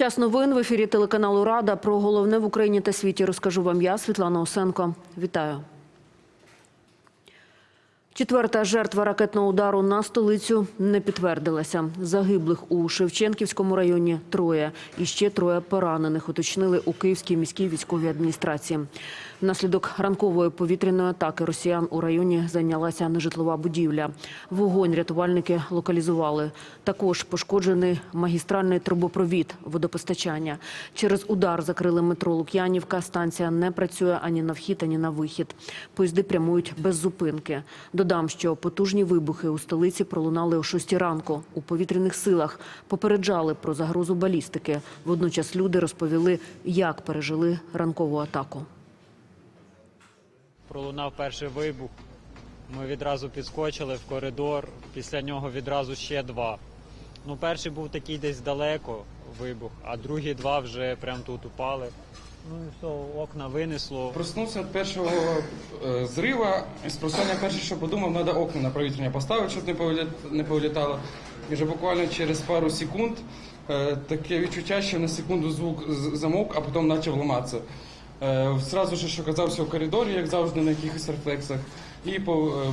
Час новин в ефірі телеканалу Рада. Про головне в Україні та світі розкажу вам я, Світлана Осенко. Вітаю. Четверта жертва ракетного удару на столицю не підтвердилася. Загиблих у Шевченківському районі троє. І ще троє поранених уточнили у Київській міській військовій адміністрації. Внаслідок ранкової повітряної атаки росіян у районі зайнялася нежитлова будівля. Вогонь рятувальники локалізували. Також пошкоджений магістральний трубопровід водопостачання. Через удар закрили метро Лук'янівка. Станція не працює ані на вхід, ані на вихід. Поїзди прямують без зупинки. Додам, що потужні вибухи у столиці пролунали о 6 ранку. У повітряних силах попереджали про загрозу балістики. Водночас люди розповіли, як пережили ранкову атаку. Пролунав перший вибух. Ми відразу підскочили в коридор. Після нього відразу ще два. Ну, перший був такий десь далеко вибух, а другі два вже прямо тут упали. Ну і все, окна винесло. Проснувся від першого е, зрива, і спросоння перше, що подумав, треба окна на провітрення поставити, щоб не повилі- не повилітало. І вже буквально через пару секунд е, таке відчуття, що на секунду звук замок, а потім почав ламатися. Е, Зразу ж ж оказався в коридорі, як завжди, на якихось рефлексах. І е,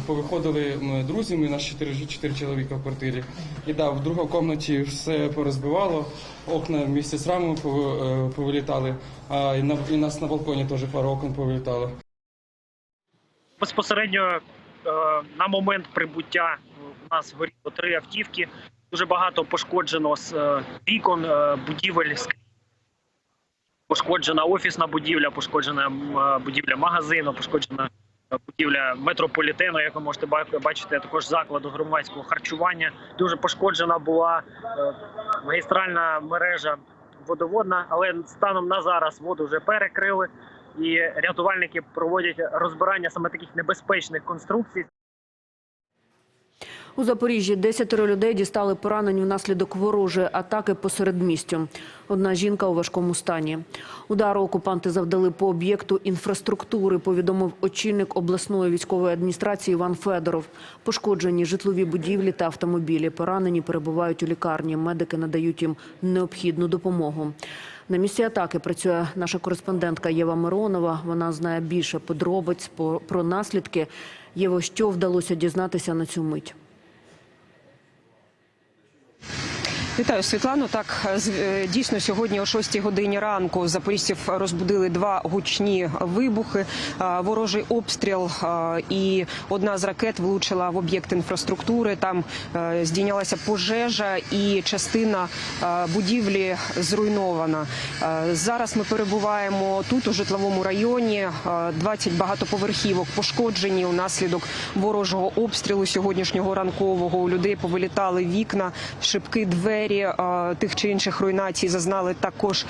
повиходили друзі, ми нас чотири, чотири чоловіка в квартирі. І да, в другій кімнаті все порозбивало, окна місяць з рамами е, повилітали, а і, на, і нас на балконі теж пару окон повилітало. Безпосередньо е, на момент прибуття у нас горіло три автівки. Дуже багато пошкоджено з вікон, будівель, пошкоджена офісна будівля, пошкоджена будівля магазину, пошкоджена будівля метрополітену, як ви можете ба- бачити, також закладу громадського харчування. Дуже пошкоджена була е, магістральна мережа водоводна, але станом на зараз воду вже перекрили. І рятувальники проводять розбирання саме таких небезпечних конструкцій. У Запоріжжі десятеро людей дістали поранень внаслідок ворожої атаки посеред містю. Одна жінка у важкому стані. Удару окупанти завдали по об'єкту інфраструктури, повідомив очільник обласної військової адміністрації Іван Федоров. Пошкоджені житлові будівлі та автомобілі. Поранені перебувають у лікарні. Медики надають їм необхідну допомогу. На місці атаки працює наша кореспондентка Єва Миронова. Вона знає більше подробиць по- про наслідки. Єво, що вдалося дізнатися на цю мить? Вітаю, Світлано. Так з- е, дійсно сьогодні о 6 годині ранку запоріжців розбудили два гучні вибухи. Ворожий обстріл і одна з ракет влучила в об'єкт інфраструктури. Там е, здійнялася пожежа, і частина е, будівлі зруйнована. Е, Зараз ми перебуваємо тут у житловому районі. Е, 20 багатоповерхівок пошкоджені унаслідок ворожого обстрілу сьогоднішнього ранкового. У людей повилітали вікна, шибки, двері е, тих чи інших руйнацій зазнали також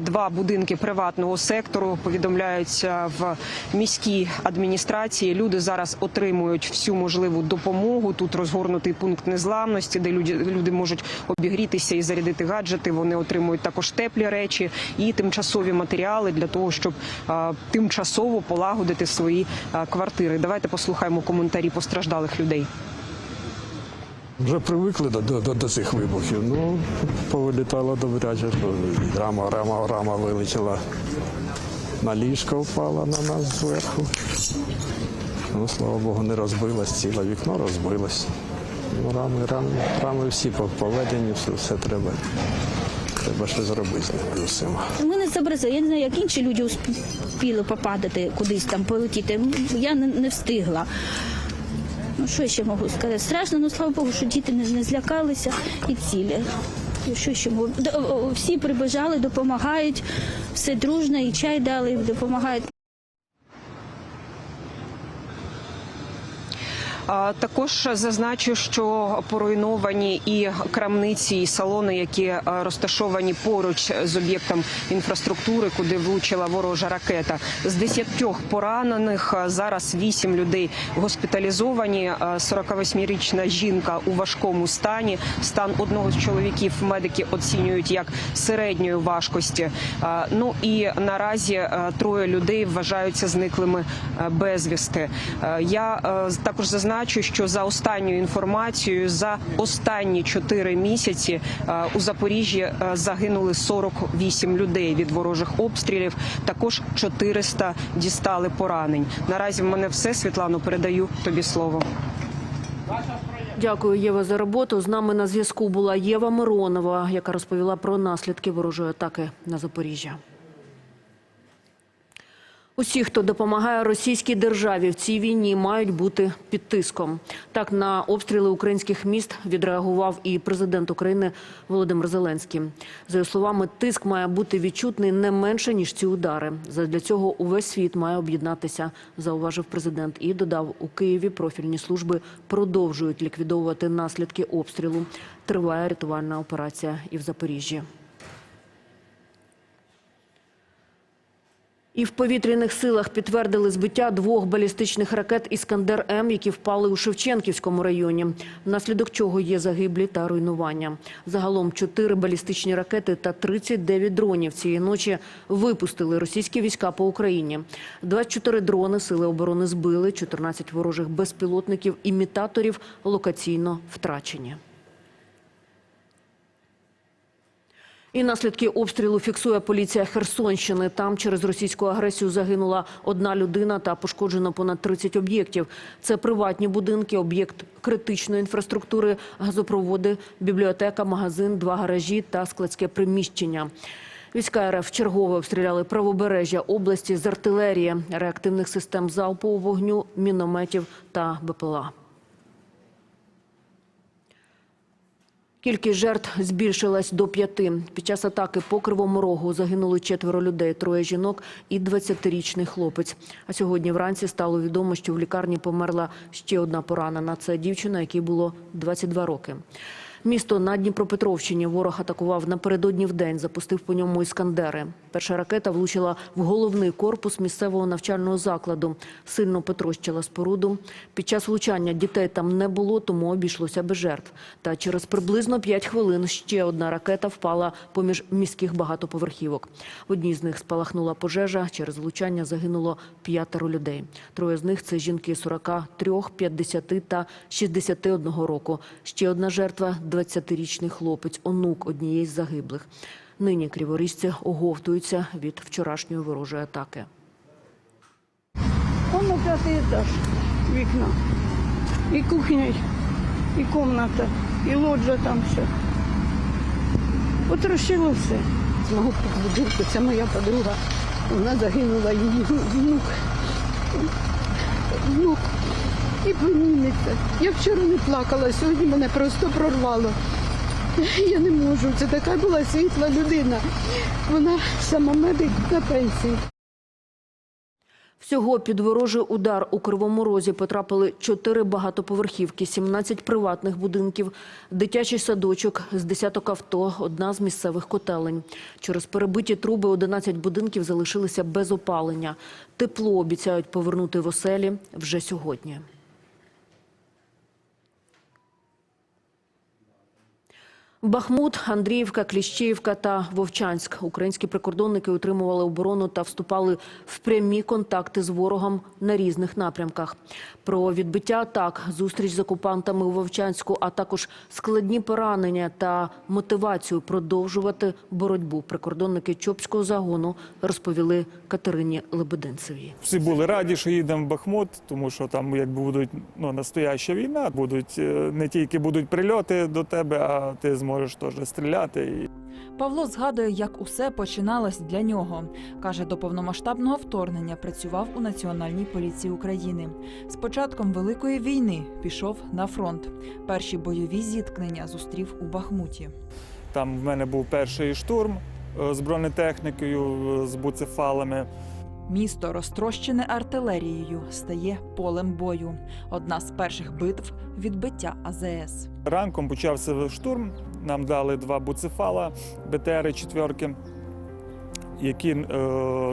два будинки приватного сектору. Повідомляються в міській адміністрації. Люди зараз отримують всю можливу допомогу. Тут розгорнутий пункт незламності, де люди, люди можуть обігрітися і зарядити гаджети. Вони отримують також теплі речі і тимчасові матеріали для того, щоб тимчасово полагодити свої квартири. Давайте послухаємо коментарі постраждалих людей. Вже привикли до, до, до, цих вибухів. Ну, повилітало добряче, рама, рама, рама вилетіла. На ліжко впала на нас зверху. Ну, слава Богу, не розбилось, ціле вікно розбилось. Ну, рами, рами, рами всі поведені, все, все треба. Треба щось зробити з усім. Ми не зобразили. Я не знаю, як інші люди успіли попадати кудись там, полетіти. Я не, не встигла. Ну, що ще можу сказати? Страшно, ну слава Богу, що діти не, не злякалися і цілі. Що ще можу? Всі прибежали, допомагають, все дружно, і чай дали, допомагають. Також зазначу, що поруйновані і крамниці, і салони, які е, розташовані поруч з об'єктом інфраструктури, куди влучила ворожа ракета. З десятьох поранених е, зараз вісім людей госпіталізовані. Е, 48-річна жінка у важкому стані. Стан одного з чоловіків медики оцінюють як середньої важкості. Е, Ну і наразі е, троє людей вважаються зниклими е, безвісти. Е, Я е, також зазначу, зазначу, що за останньою інформацією, за останні чотири місяці е, у Запоріжжі е, загинули 48 людей від ворожих обстрілів. Також 400 дістали поранень. Наразі в мене все. Світлано, передаю тобі слово. Дякую, Єва, за роботу. З нами на зв'язку була Єва Миронова, яка розповіла про наслідки ворожої атаки на Запоріжжя. Усі, хто допомагає російській державі в цій війні, мають бути під тиском. Так на обстріли українських міст відреагував і президент України Володимир Зеленський. За його словами, тиск має бути відчутний не менше ніж ці удари. Задля цього увесь світ має об'єднатися, зауважив президент і додав у Києві. Профільні служби продовжують ліквідовувати наслідки обстрілу. Триває рятувальна операція і в Запоріжжі. І в повітряних силах підтвердили збиття двох балістичних ракет «Іскандер-М», які впали у Шевченківському районі, внаслідок чого є загиблі та руйнування. Загалом чотири балістичні ракети та 39 дронів цієї ночі випустили російські війська по Україні. 24 дрони сили оборони збили, 14 ворожих безпілотників, імітаторів локаційно втрачені. І наслідки обстрілу фіксує поліція Херсонщини. Там через російську агресію загинула одна людина та пошкоджено понад 30 об'єктів. Це приватні будинки, об'єкт критичної інфраструктури, газопроводи, бібліотека, магазин, два гаражі та складське приміщення. Війська РФ чергово обстріляли правобережжя області з артилерії, реактивних систем залпового вогню, мінометів та БПЛА. Кількість жертв збільшилась до п'яти. Під час атаки по Кривому Рогу загинули четверо людей, троє жінок і 20-річний хлопець. А сьогодні вранці стало відомо, що в лікарні померла ще одна поранена. Це дівчина, якій було 22 роки. Місто на Дніпропетровщині ворог атакував напередодні в день, запустив по ньому іскандери. Перша ракета влучила в головний корпус місцевого навчального закладу. Сильно потрощила споруду. Під час влучання дітей там не було, тому обійшлося без жертв. Та через приблизно 5 хвилин ще одна ракета впала поміж міських багатоповерхівок. В одній з них спалахнула пожежа. Через влучання загинуло п'ятеро людей. Троє з них – це жінки 43, 50 та 61 року. Ще одна жертва – 20-річний хлопець, онук однієї з загиблих. Нині криворіжці оговтуються від вчорашньої ворожої атаки. Он на пятый этаж, вікна. І кухня, і комната, і лоджа там ще. Потрощило все. З мого будинку, це моя подруга. Вона загинула, її внук. Внук і племінниця. Я вчора не плакала, сьогодні мене просто прорвало. Я не можу. Це така була світла людина. Вона сама медик на пенсії. Всього під ворожий удар у Кривому Розі потрапили чотири багатоповерхівки, 17 приватних будинків, дитячий садочок з десяток авто, одна з місцевих котелень. Через перебиті труби 11 будинків залишилися без опалення. Тепло обіцяють повернути в оселі вже сьогодні. Бахмут, Андріївка, Кліщіївка та Вовчанськ. Українські прикордонники утримували оборону та вступали в прямі контакти з ворогом на різних напрямках. Про відбиття атак, зустріч з окупантами у Вовчанську, а також складні поранення та мотивацію продовжувати боротьбу. Прикордонники Чопського загону розповіли Катерині Лебединцевій. Всі були раді, що їдемо в Бахмут, тому що там якби будуть ну, настояща війна, будуть е, не тільки будуть прильоти до тебе, а ти зможеш теж стріляти. Павло згадує, як усе починалось для нього. Каже, до повномасштабного вторгнення працював у Національній поліції України. З початком Великої війни пішов на фронт. Перші бойові зіткнення зустрів у Бахмуті. там в мене був перший штурм е, з бронетехнікою, е, з буцефалами. Місто, розтрощене артилерією, стає полем бою. Одна з перших битв відбиття АЗС. Ранком почався штурм. Нам дали два буцефала, БТРи четверки, які е,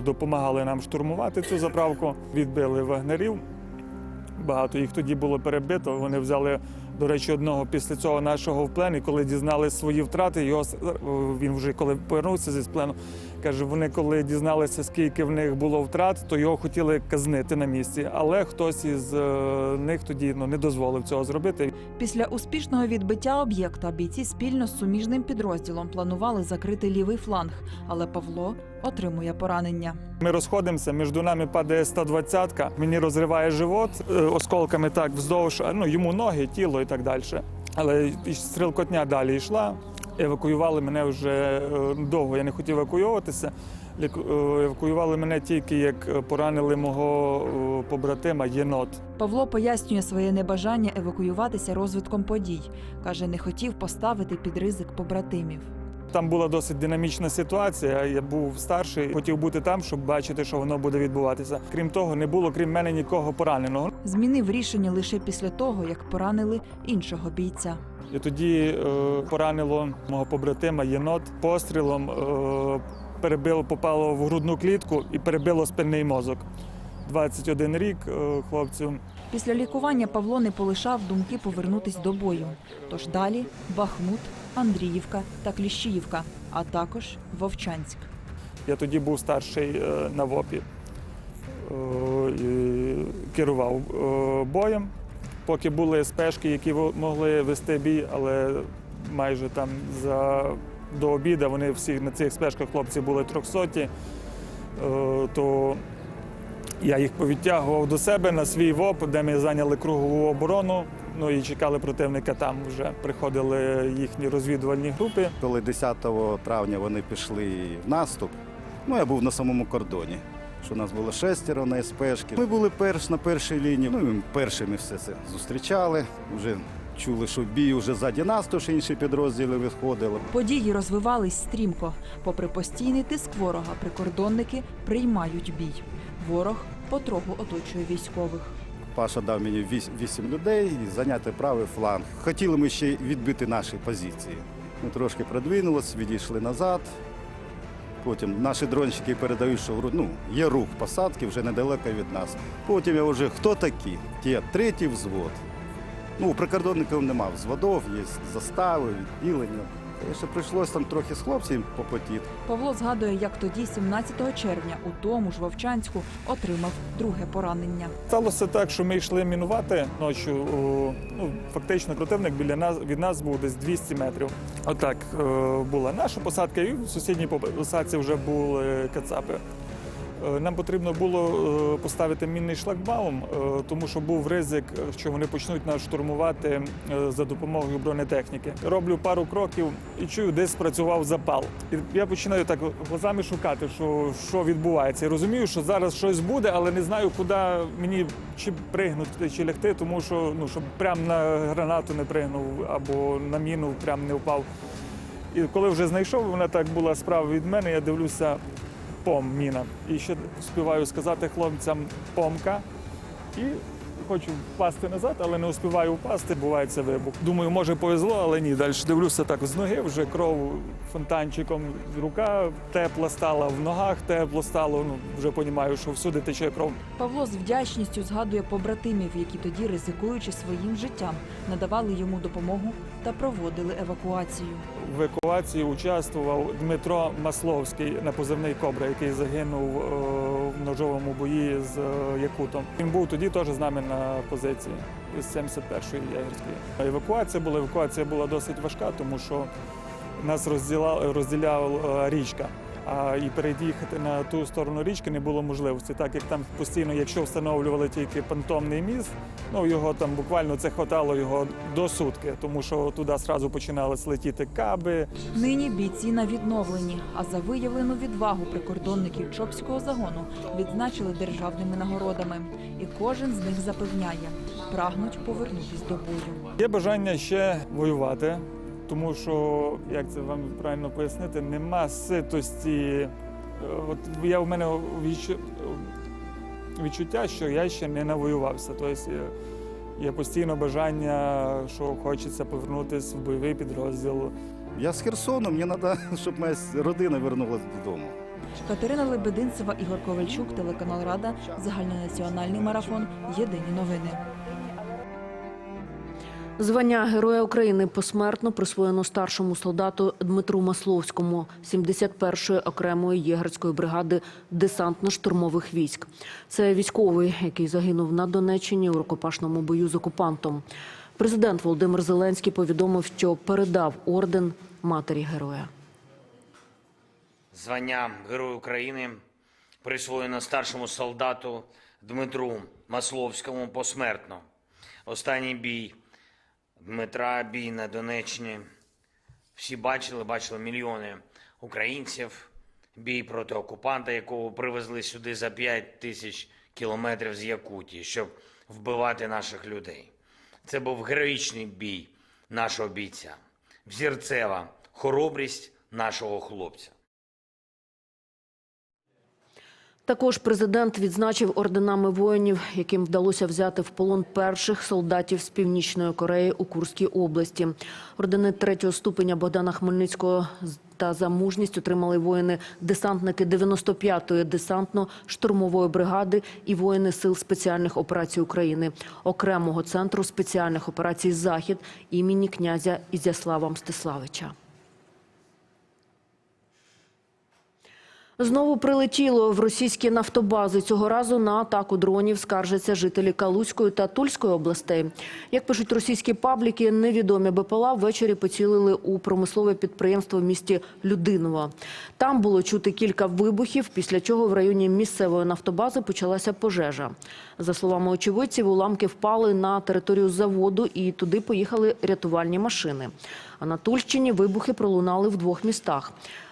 допомагали нам штурмувати цю заправку. Відбили вагнерів. Багато їх тоді було перебито. Вони взяли До речі, одного після цього нашого в плені, коли дізналися свої втрати, його е, він вже коли повернувся зі плену, каже, вони коли дізналися, скільки в них було втрат, то його хотіли казнити на місці. Але хтось із е, них тоді ну, не дозволив цього зробити. Після успішного відбиття об'єкта бійці спільно з суміжним підрозділом планували закрити лівий фланг, але Павло отримує поранення. Ми розходимося, між нами падає 120-ка, мені розриває живот е, осколками так вздовж, ну йому ноги, тіло і так далі. Але стрілкотня далі йшла. Евакуювали мене вже е, довго. Я не хотів евакуюватися. Е, Евакуювали мене тільки як е, поранили мого побратима єнот. Павло пояснює своє небажання евакуюватися розвитком подій. каже, не хотів поставити під ризик побратимів. Там була досить динамічна ситуація. Я був старший, хотів бути там, щоб бачити, що воно буде відбуватися. Крім того, не було крім мене нікого пораненого. Змінив рішення лише після того, як поранили іншого бійця. І тоді е, поранило мого побратима єнот пострілом, е, перебило, попало в грудну клітку і перебило спинний мозок. 21 рік е, хлопцю. Після лікування Павло не полишав думки повернутись до бою. Тож далі Бахмут, Андріївка та Кліщіївка, а також Вовчанськ. Я тоді був старший е, на ВОПі. Е, керував е, боєм, поки були спешки, які могли вести бій, але майже там за, до обіду вони всі на цих спешках хлопці були трьохсоті, то я їх повідтягував до себе на свій ВОП, де ми зайняли кругову оборону. Ну і чекали противника там вже приходили їхні розвідувальні групи. Коли 10 травня вони пішли в наступ, ну я був на самому кордоні. Що у нас було шестеро на СПшки. Ми були перш на першій лінії. Ну і першими все це зустрічали. Вже чули, що бій вже ззаді нас, то ж інші підрозділи виходили. Події розвивались стрімко. Попри постійний тиск ворога, прикордонники приймають бій. Ворог потроху оточує військових. Паша дав мені вісім людей і зайняти правий фланг. Хотіли ми ще відбити наші позиції. Ми трошки продвинулись, відійшли назад. Потім наші дронщики передають, що ну, є рух посадки вже недалеко від нас. Потім я вже хто такі? Ті третій взвод. Ну, у прикордонників немає взводів, є застави, відділення. Ще прийшлося там трохи з хлопцями попотіти. Павло згадує, як тоді, 17 червня, у тому ж Вовчанську, отримав друге поранення. Сталося так, що ми йшли мінувати ночі. Ну, фактично, противник біля нас від нас був десь 200 метрів. Отак е, була наша посадка, і в сусідній посадці вже були кацапи. Е, Нам потрібно було е, поставити мінний шлагбаум, е, тому що був ризик, що вони почнуть нас штурмувати за допомогою бронетехніки. Роблю пару кроків і чую, десь спрацював запал. І я починаю так глазами шукати, що, що відбувається. І розумію, що зараз щось буде, але не знаю, куди мені чи пригнути, чи лягти, тому що ну щоб прямо на гранату не пригнув або на міну прямо не впав. І коли вже знайшов, вона так була справа від мене, я дивлюся, пом міна. І ще співаю сказати хлопцям помка. І хочу впасти назад, але не успіваю впасти, буває це вибух. Думаю, може повезло, але ні. Далі дивлюся так з ноги, вже кров фонтанчиком. Рука тепла стала, в ногах тепло стало. Ну, вже розумію, що всюди тече кров. Павло з вдячністю згадує побратимів, які тоді, ризикуючи своїм життям, надавали йому допомогу та проводили евакуацію. В евакуації участвував Дмитро Масловський на позивний Кобра, який загинув е, в ножовому бої з е, Якутом. Він був тоді теж з нами на позиції з 71-ї ягерської. Евакуація була евакуація була досить важка, тому що нас розділа, розділяла річка. А і переїхати на ту сторону річки не було можливості, так як там постійно, якщо встановлювали тільки понтонний міст, ну його там буквально це хватало його до сутки, тому що туди одразу починали летіти каби, Нині бійці на відновленні, а за виявлену відвагу прикордонників Чопського загону відзначили державними нагородами. І кожен з них запевняє, прагнуть повернутись до бою. Є бажання ще воювати, тому що, як це вам правильно пояснити, нема ситості. Е, От я в мене відчуття, що я ще не навоювався. Тобто є- є постійно бажання, що хочеться повернутися в бойовий підрозділ. Я з Херсону, мені треба, щоб моя родина вернулася додому. Катерина Лебединцева, Ігор Ковальчук, телеканал Рада, загальнонаціональний марафон. Єдині новини. Звання Героя України посмертно присвоєно старшому солдату Дмитру Масловському 71-ї окремої єгерської бригади десантно-штурмових військ. Це військовий, який загинув на Донеччині у рукопашному бою з окупантом. Президент Володимир Зеленський повідомив, що передав орден матері героя. Звання Герой України присвоєно старшому солдату Дмитру Масловському посмертно. Останній бій Дмитра, бій на Донеччині. Всі бачили, бачили мільйони українців. Бій проти окупанта, якого привезли сюди за 5 тисяч кілометрів з Якутії, щоб вбивати наших людей. Це був героїчний бій нашого бійця, взірцева хоробрість нашого хлопця. Також президент відзначив орденами воїнів, яким вдалося взяти в полон перших солдатів з північної Кореї у Курській області. Ордени третього ступеня Богдана Хмельницького та за мужність отримали воїни-десантники 95-ї десантно-штурмової бригади і воїни сил спеціальних операцій України, окремого центру спеціальних операцій Захід імені князя Ізяслава Мстиславича. Знову прилетіло в російські нафтобази. Цього разу на атаку дронів скаржаться жителі Калузької та Тульської областей. Як пишуть російські пабліки, невідомі БПЛА ввечері поцілили у промислове підприємство в місті Людиново. Там було чути кілька вибухів, після чого в районі місцевої нафтобази почалася пожежа. За словами очевидців, уламки впали на територію заводу і туди поїхали рятувальні машини. А на Тульщині вибухи пролунали в двох містах.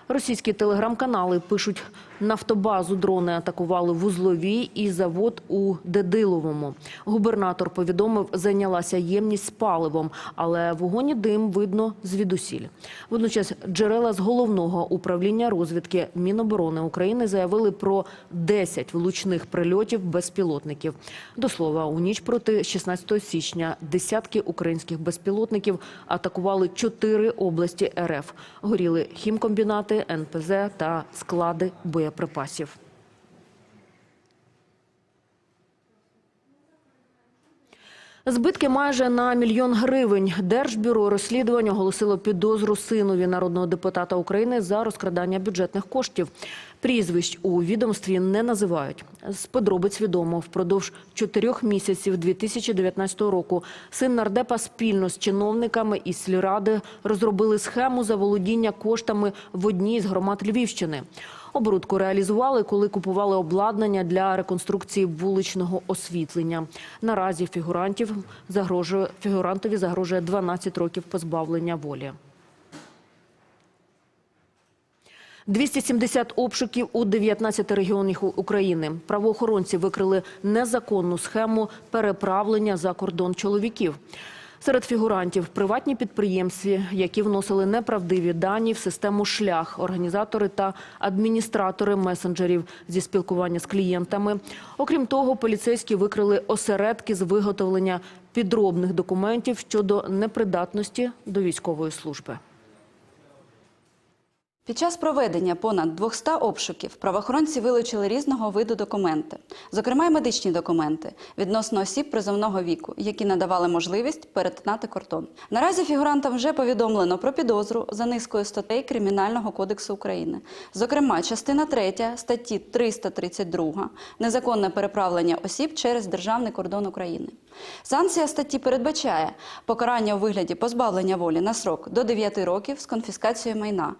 Російські телеграм-канали пишуть, нафтобазу дрони атакували в Узловій і завод у Дедиловому. Губернатор повідомив, зайнялася ємність з паливом, але вогонь і дим видно звідусіль. Водночас джерела з головного управління розвідки Міноборони України заявили про 10 влучних прильотів безпілотників. До слова, у ніч проти 16 січня десятки українських безпілотників атакували чотири області РФ. Горіли хімкомбінати, НПЗ та склади боєприпасів. Збитки майже на мільйон гривень. Держбюро розслідувань оголосило підозру синові народного депутата України за розкрадання бюджетних коштів. Прізвищ у відомстві не називають. З подробиць відомо, впродовж чотирьох місяців 2019 року син нардепа спільно з чиновниками із сільради розробили схему заволодіння коштами в одній з громад Львівщини. Оборудку реалізували, коли купували обладнання для реконструкції вуличного освітлення. Наразі фігурантів загрожує фігурантові загрожує 12 років позбавлення волі. 270 обшуків у 19 регіонах України. Правоохоронці викрили незаконну схему переправлення за кордон чоловіків. Серед фігурантів приватні підприємці, які вносили неправдиві дані в систему шлях, організатори та адміністратори месенджерів зі спілкування з клієнтами. Окрім того, поліцейські викрили осередки з виготовлення підробних документів щодо непридатності до військової служби. Під час проведення понад 200 обшуків правоохоронці вилучили різного виду документи, зокрема й медичні документи відносно осіб призовного віку, які надавали можливість перетинати кордон. Наразі фігурантам вже повідомлено про підозру за низкою статей Кримінального кодексу України, зокрема, частина 3 статті 332 незаконне переправлення осіб через державний кордон України. Санкція статті передбачає покарання у вигляді позбавлення волі на срок до 9 років з конфіскацією майна.